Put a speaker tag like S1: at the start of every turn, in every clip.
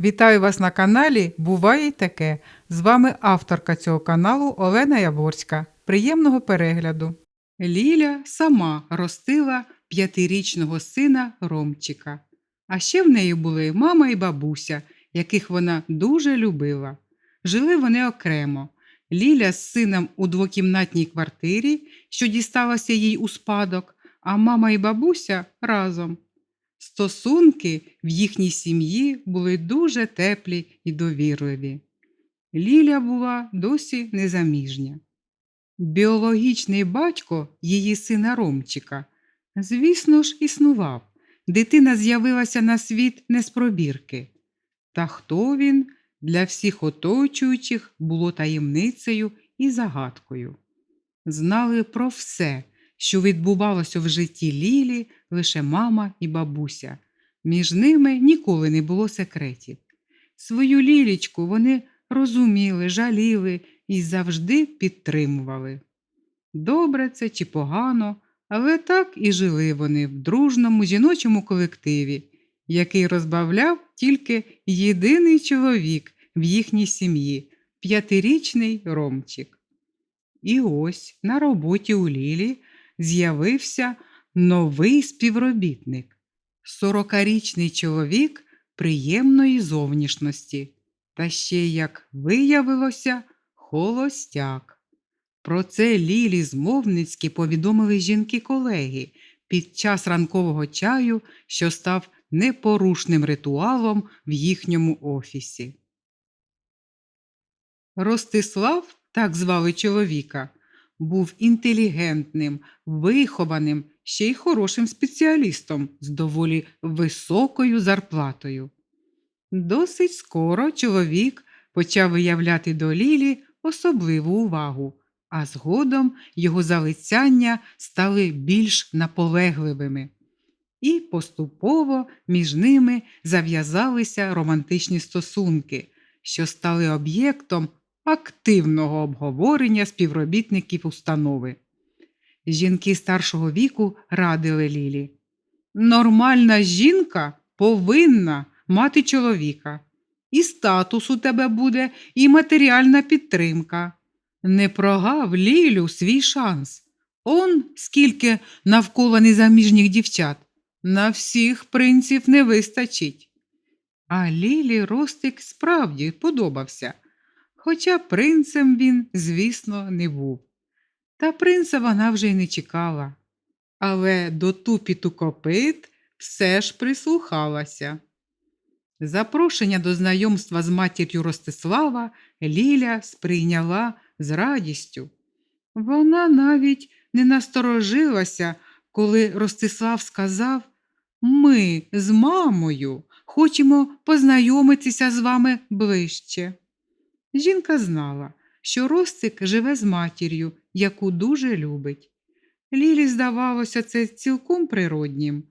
S1: Вітаю вас на каналі Буває й таке. З вами авторка цього каналу Олена Яворська. Приємного перегляду. Ліля сама ростила п'ятирічного сина Ромчика. А ще в неї були мама і бабуся, яких вона дуже любила. Жили вони окремо. Ліля з сином у двокімнатній квартирі, що дісталася їй у спадок, а мама і бабуся разом. Стосунки в їхній сім'ї були дуже теплі і довірливі. Ліля була досі незаміжня. Біологічний батько її сина Ромчика, звісно ж, існував. Дитина з'явилася на світ не з пробірки. Та хто він для всіх оточуючих було таємницею і загадкою. Знали про все, що відбувалося в житті Лілі лише мама і бабуся. Між ними ніколи не було секретів. Свою лілічку вони розуміли, жаліли і завжди підтримували. Добре це чи погано, але так і жили вони в дружному жіночому колективі, який розбавляв тільки єдиний чоловік в їхній сім'ї п'ятирічний Ромчик. І ось на роботі у Лілі з'явився новий співробітник, сорокарічний чоловік приємної зовнішності, та ще, як виявилося, холостяк. Про це Лілі змовницьки повідомили жінки-колеги під час ранкового чаю, що став непорушним ритуалом в їхньому офісі. Ростислав, так звали чоловіка, був інтелігентним, вихованим, ще й хорошим спеціалістом з доволі високою зарплатою. Досить скоро чоловік почав виявляти до Лілі особливу увагу, а згодом його залицяння стали більш наполегливими. І поступово між ними зав'язалися романтичні стосунки, що стали об'єктом активного обговорення співробітників установи. Жінки старшого віку радили Лілі. Нормальна жінка повинна мати чоловіка. І статус у тебе буде, і матеріальна підтримка. Не прогав Лілю свій шанс. Он скільки навколо незаміжніх дівчат. На всіх принців не вистачить. А Лілі Ростик справді подобався, хоча принцем він, звісно, не був. Та принца вона вже й не чекала. Але до тупіту копит все ж прислухалася. Запрошення до знайомства з матір'ю Ростислава Ліля сприйняла з радістю. Вона навіть не насторожилася, коли Ростислав сказав Ми з мамою хочемо познайомитися з вами ближче. Жінка знала, що Ростик живе з матір'ю, яку дуже любить. Лілі здавалося це цілком природнім.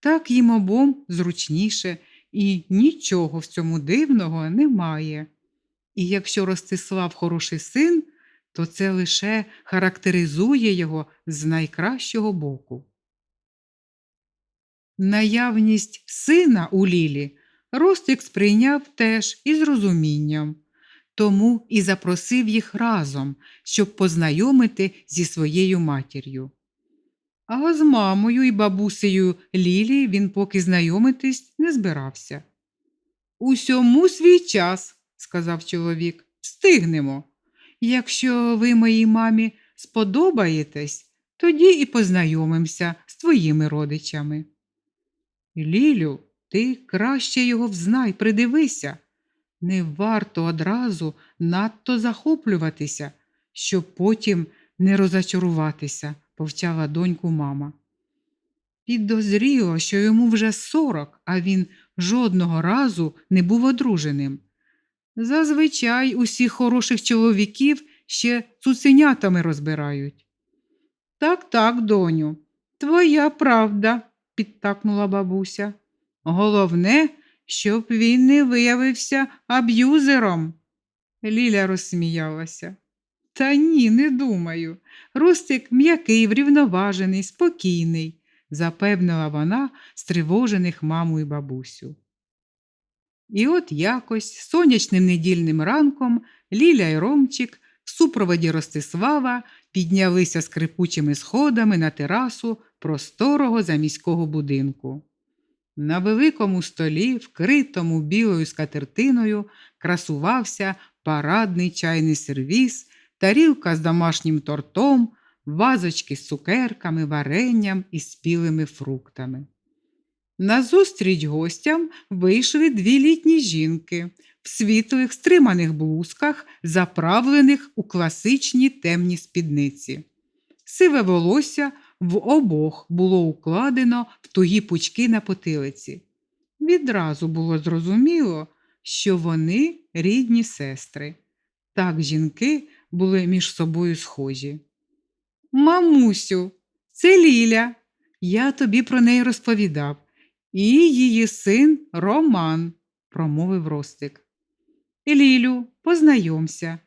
S1: Так їм обом зручніше, і нічого в цьому дивного немає. І якщо Ростислав хороший син, то це лише характеризує його з найкращого боку. Наявність сина у Лілі Ростик сприйняв теж із розумінням, тому і запросив їх разом, щоб познайомити зі своєю матір'ю. А з мамою і бабусею Лілі він поки знайомитись не збирався. Усьому свій час, сказав чоловік, встигнемо. Якщо ви моїй мамі сподобаєтесь, тоді і познайомимося з твоїми родичами. Лілю, ти краще його взнай, придивися. Не варто одразу надто захоплюватися, щоб потім не розочаруватися, повчала доньку мама. Підозріло, що йому вже сорок, а він жодного разу не був одруженим. Зазвичай усіх хороших чоловіків ще цуценятами розбирають. Так, так, доню, твоя правда, підтакнула бабуся. Головне, щоб він не виявився аб'юзером. Ліля розсміялася. Та ні, не думаю. Ростик м'який, врівноважений, спокійний, запевнила вона стривожених маму і бабусю. І от якось сонячним недільним ранком Ліля й Ромчик в супроводі Ростислава піднялися скрипучими сходами на терасу просторого заміського будинку. На великому столі, вкритому білою скатертиною, красувався парадний чайний сервіз, тарілка з домашнім тортом, вазочки з цукерками, варенням і спілими фруктами. Назустріч гостям вийшли дві літні жінки в світлих стриманих блузках, заправлених у класичні темні спідниці. Сиве волосся в обох було укладено в тугі пучки на потилиці. Відразу було зрозуміло, що вони рідні сестри. Так жінки були між собою схожі. Мамусю, це Ліля. Я тобі про неї розповідав. І її син Роман, промовив Ростик. Лілю, познайомся.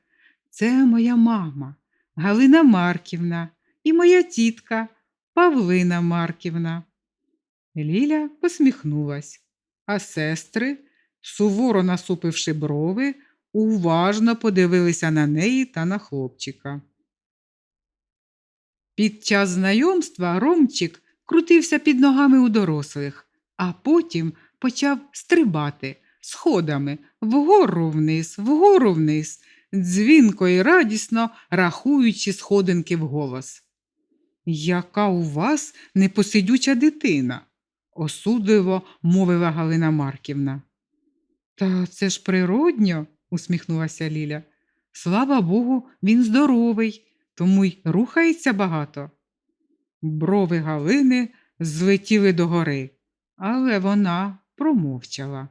S1: Це моя мама, Галина Марківна, і моя тітка Павлина Марківна. Ліля посміхнулась, а сестри, суворо насупивши брови, уважно подивилися на неї та на хлопчика. Під час знайомства Ромчик крутився під ногами у дорослих, а потім почав стрибати сходами вгору вниз, вгору вниз, дзвінко і радісно рахуючи сходинки вголос. Яка у вас непосидюча дитина? осудливо мовила Галина Марківна. Та це ж природньо, усміхнулася Ліля. Слава Богу, він здоровий, тому й рухається багато. Брови Галини злетіли догори, але вона промовчала.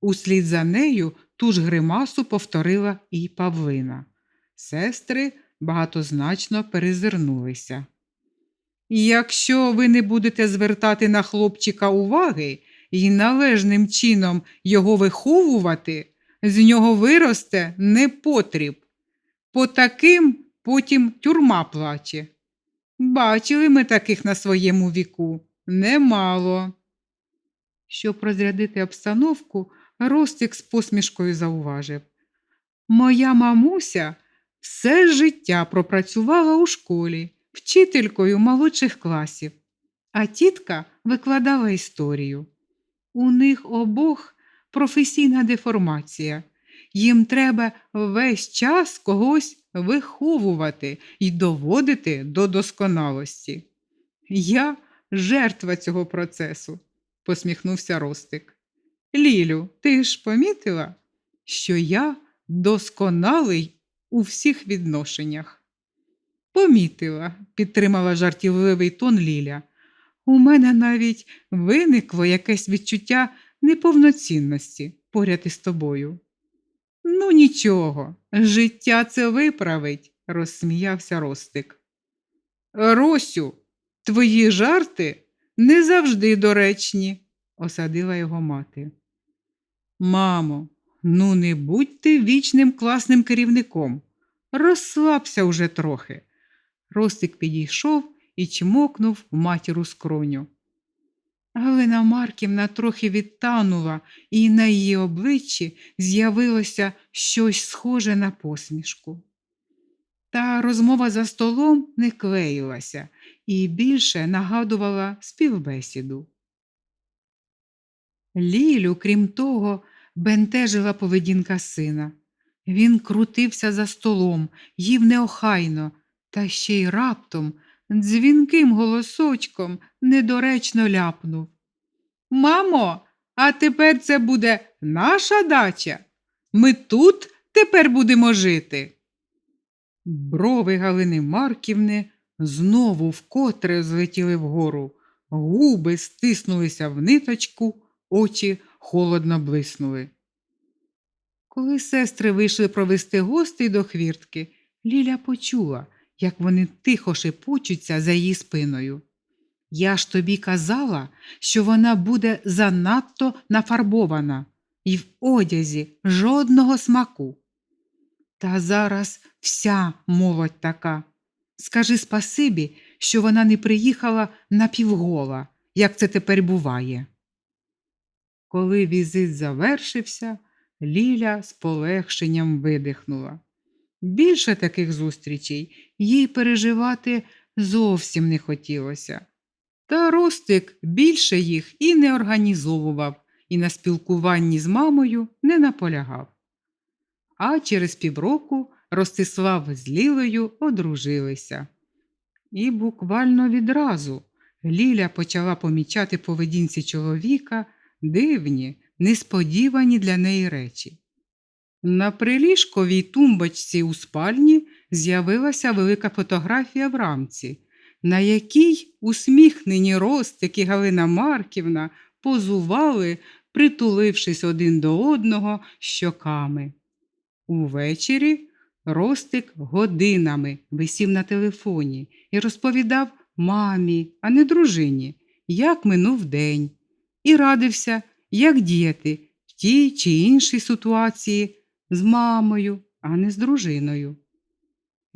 S1: Услід за нею ту ж гримасу повторила і Павлина. Сестри багатозначно перезирнулися. Якщо ви не будете звертати на хлопчика уваги і належним чином його виховувати, з нього виросте непотріб. По таким потім тюрма плаче. Бачили ми таких на своєму віку немало. Щоб розрядити обстановку, Ростик з посмішкою зауважив. Моя мамуся все життя пропрацювала у школі вчителькою молодших класів, а тітка викладала історію. У них обох професійна деформація. Їм треба весь час когось виховувати і доводити до досконалості. Я жертва цього процесу, посміхнувся Ростик. Лілю, ти ж помітила, що я досконалий у всіх відношеннях? Помітила, підтримала жартівливий тон Ліля. У мене навіть виникло якесь відчуття неповноцінності поряд із тобою. Ну, нічого, життя це виправить, розсміявся Ростик. Росю, твої жарти не завжди доречні, осадила його мати. Мамо, ну не будь ти вічним класним керівником. Розслабся уже трохи. Ростик підійшов і чмокнув матіру скроню. Галина Марківна трохи відтанула, і на її обличчі з'явилося щось схоже на посмішку. Та розмова за столом не клеїлася і більше нагадувала співбесіду. Лілю, крім того, бентежила поведінка сина. Він крутився за столом, їв неохайно, та ще й раптом дзвінким голосочком недоречно ляпнув. Мамо, а тепер це буде наша дача. Ми тут тепер будемо жити. Брови Галини Марківни знову вкотре злетіли вгору, губи стиснулися в ниточку, очі холодно блиснули. Коли сестри вийшли провести гостей до хвіртки, Ліля почула, як вони тихо шепочуться за її спиною. Я ж тобі казала, що вона буде занадто нафарбована і в одязі жодного смаку. Та зараз вся молодь така. Скажи спасибі, що вона не приїхала напівгола, як це тепер буває. Коли візит завершився, Ліля з полегшенням видихнула. Більше таких зустрічей їй переживати зовсім не хотілося. Та Ростик більше їх і не організовував, і на спілкуванні з мамою не наполягав. А через півроку Ростислав з Лілею одружилися. І буквально відразу Ліля почала помічати поведінці чоловіка дивні, несподівані для неї речі. На приліжковій тумбочці у спальні з'явилася велика фотографія в рамці, на якій усміхнені Ростик і Галина Марківна позували, притулившись один до одного щоками. Увечері Ростик годинами висів на телефоні і розповідав мамі, а не дружині, як минув день, і радився, як діяти в тій чи іншій ситуації з мамою, а не з дружиною.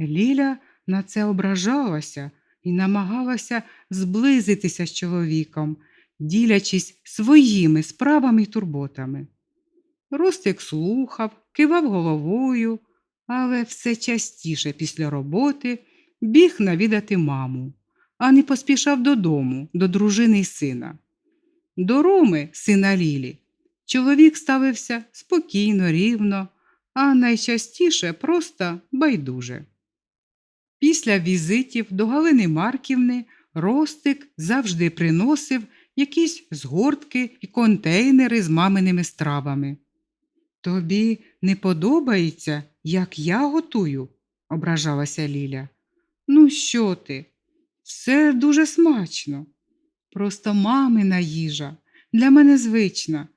S1: Ліля на це ображалася і намагалася зблизитися з чоловіком, ділячись своїми справами й турботами. Ростик слухав, кивав головою, але все частіше після роботи біг навідати маму, а не поспішав додому, до дружини й сина. До Роми, сина Лілі, чоловік ставився спокійно, рівно, а найчастіше просто байдуже. Після візитів до Галини Марківни Ростик завжди приносив якісь згортки і контейнери з маминими стравами. Тобі не подобається, як я готую, ображалася Ліля. Ну, що ти? Все дуже смачно. Просто мамина їжа для мене звична.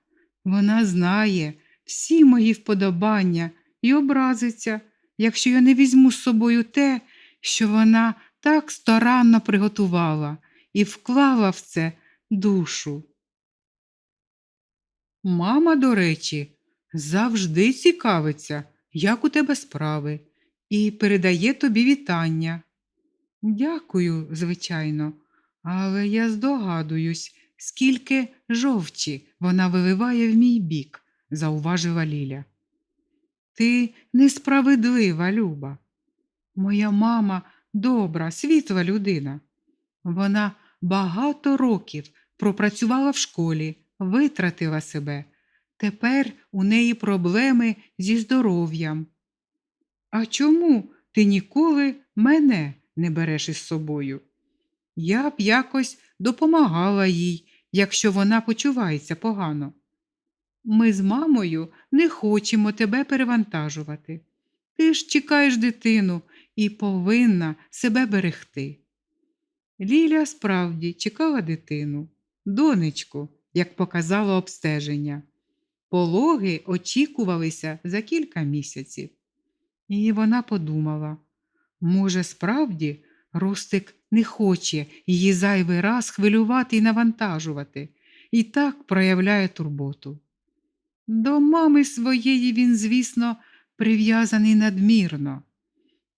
S1: Вона знає всі мої вподобання і образиться, якщо я не візьму з собою те, що вона так старанно приготувала і вклала в це душу. Мама, до речі, завжди цікавиться, як у тебе справи, і передає тобі вітання. Дякую, звичайно, але я здогадуюсь, скільки жовчі вона виливає в мій бік, зауважила Ліля. Ти несправедлива, Люба. Моя мама добра, світла людина. Вона багато років пропрацювала в школі, витратила себе. Тепер у неї проблеми зі здоров'ям. А чому ти ніколи мене не береш із собою? Я б якось допомагала їй, якщо вона почувається погано. Ми з мамою не хочемо тебе перевантажувати. Ти ж чекаєш дитину і повинна себе берегти. Ліля справді чекала дитину, донечку, як показало обстеження. Пологи очікувалися за кілька місяців. І вона подумала, може, справді Ростик не хоче її зайвий раз хвилювати і навантажувати, і так проявляє турботу. До мами своєї він, звісно, прив'язаний надмірно.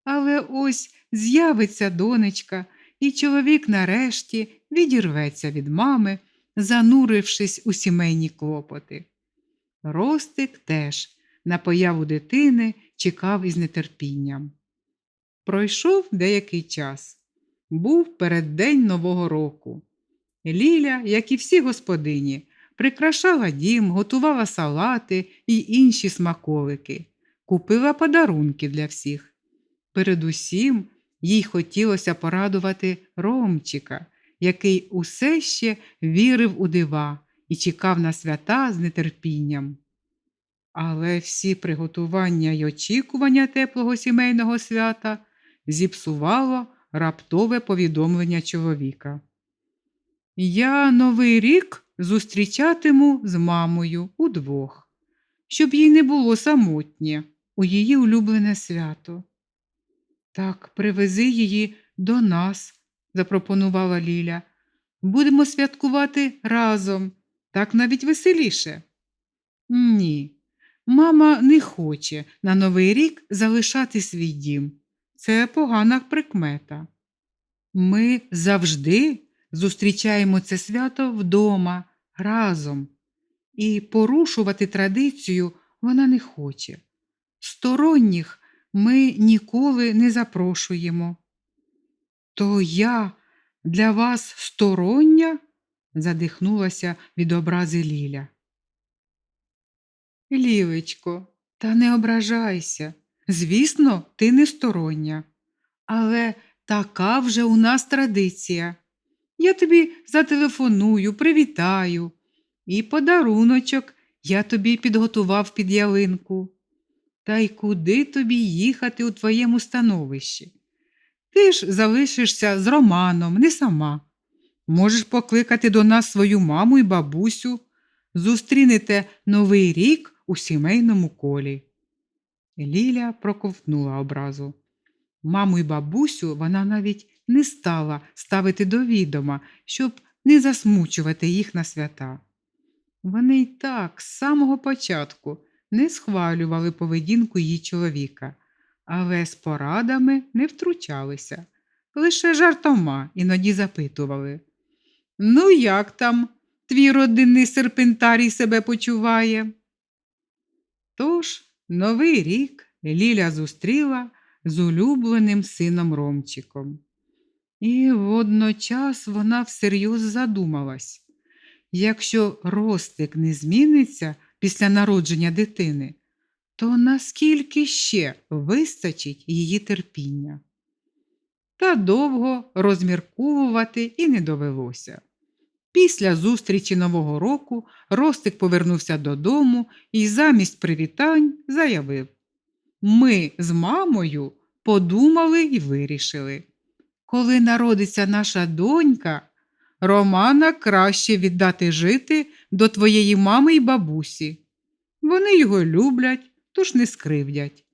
S1: Але ось з'явиться донечка, і чоловік нарешті відірветься від мами, занурившись у сімейні клопоти. Ростик теж на появу дитини чекав із нетерпінням. Пройшов деякий час. Був переддень Нового року. Ліля, як і всі господині, прикрашала дім, готувала салати і інші смаколики, купила подарунки для всіх. Передусім їй хотілося порадувати Ромчика, який усе ще вірив у дива і чекав на свята з нетерпінням. Але всі приготування й очікування теплого сімейного свята зіпсувало раптове повідомлення чоловіка. Я новий рік зустрічатиму з мамою удвох, щоб їй не було самотнє у її улюблене свято. Так, привези її до нас, запропонувала Ліля. Будемо святкувати разом, так навіть веселіше. Ні, мама не хоче на Новий рік залишати свій дім. Це погана прикмета. Ми завжди зустрічаємо це свято вдома разом. і порушувати традицію вона не хоче. Сторонніх ми ніколи не запрошуємо. То я для вас стороння? задихнулася від образи Ліля. Лівечко, та не ображайся. Звісно, ти не стороння. Але така вже у нас традиція. Я тобі зателефоную, привітаю. І подаруночок я тобі підготував під ялинку. Та й куди тобі їхати у твоєму становищі? Ти ж залишишся з Романом, не сама. Можеш покликати до нас свою маму і бабусю. Зустрінете новий рік у сімейному колі. Ліля проковтнула образу. Маму й бабусю вона навіть не стала ставити до відома, щоб не засмучувати їх на свята. Вони й так з самого початку не схвалювали поведінку її чоловіка, але з порадами не втручалися, лише жартома іноді запитували. Ну, як там твій родинний серпентарій себе почуває? Тож новий рік Ліля зустріла з улюбленим сином Ромчиком. І водночас вона всерйоз задумалась, якщо ростик не зміниться після народження дитини, то наскільки ще вистачить її терпіння? Та довго розмірковувати і не довелося. Після зустрічі Нового року Ростик повернувся додому і замість привітань заявив Ми з мамою подумали і вирішили. Коли народиться наша донька, Романа краще віддати жити до твоєї мами й бабусі. Вони його люблять, тож не скривдять.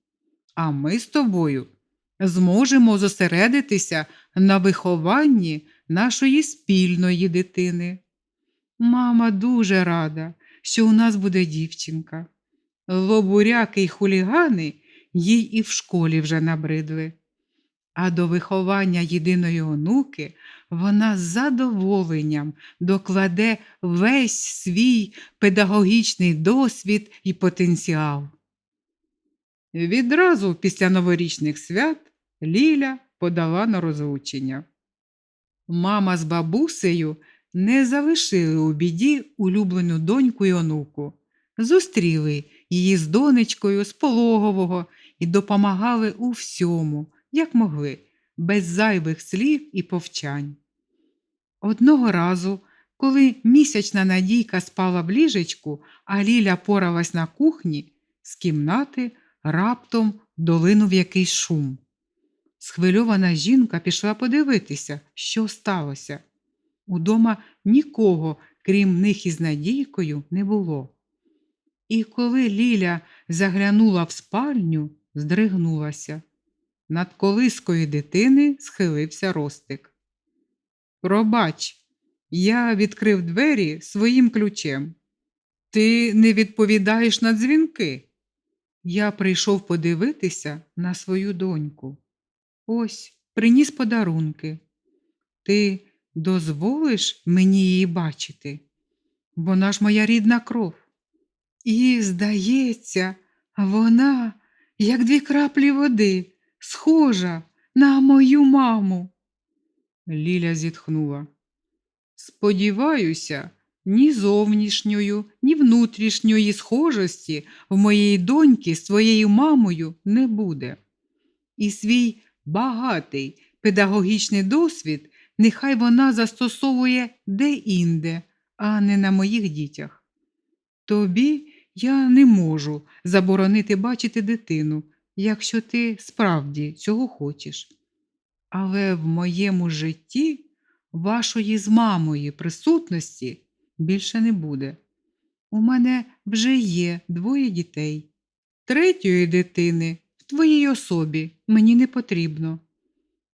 S1: А ми з тобою зможемо зосередитися на вихованні нашої спільної дитини. Мама дуже рада, що у нас буде дівчинка. Лобуряки й хулігани їй і в школі вже набридли. А до виховання єдиної онуки вона з задоволенням докладе весь свій педагогічний досвід і потенціал. Відразу після новорічних свят Ліля подала на розлучення. Мама з бабусею не залишили у біді улюблену доньку й онуку, зустріли її з донечкою з пологового і допомагали у всьому, як могли, без зайвих слів і повчань. Одного разу, коли місячна Надійка спала в ліжечку, а Ліля поралась на кухні, з кімнати раптом долинув якийсь шум. Схвильована жінка пішла подивитися, що сталося. Удома нікого, крім них із Надійкою, не було. І коли Ліля заглянула в спальню, здригнулася. Над колискою дитини схилився ростик. Пробач, я відкрив двері своїм ключем. Ти не відповідаєш на дзвінки. Я прийшов подивитися на свою доньку. Ось приніс подарунки. Ти дозволиш мені її бачити? Вона ж моя рідна кров. І, здається, вона, як дві краплі води, схожа на мою маму. Ліля зітхнула. Сподіваюся, ні зовнішньої, ні внутрішньої схожості в моєї доньки з твоєю мамою не буде. І свій багатий педагогічний досвід нехай вона застосовує де-інде, а не на моїх дітях. Тобі я не можу заборонити бачити дитину, якщо ти справді цього хочеш. Але в моєму житті вашої з мамою присутності більше не буде. У мене вже є двоє дітей. Третьої дитини в твоїй особі мені не потрібно.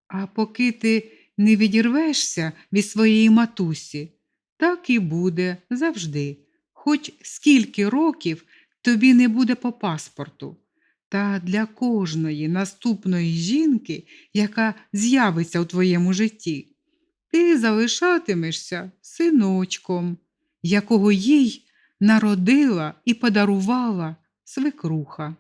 S1: А поки ти не відірвешся від своєї матусі, так і буде завжди, хоч скільки років тобі не буде по паспорту. Та для кожної наступної жінки, яка з'явиться у твоєму житті, ти залишатимешся синочком, якого їй народила і подарувала свекруха.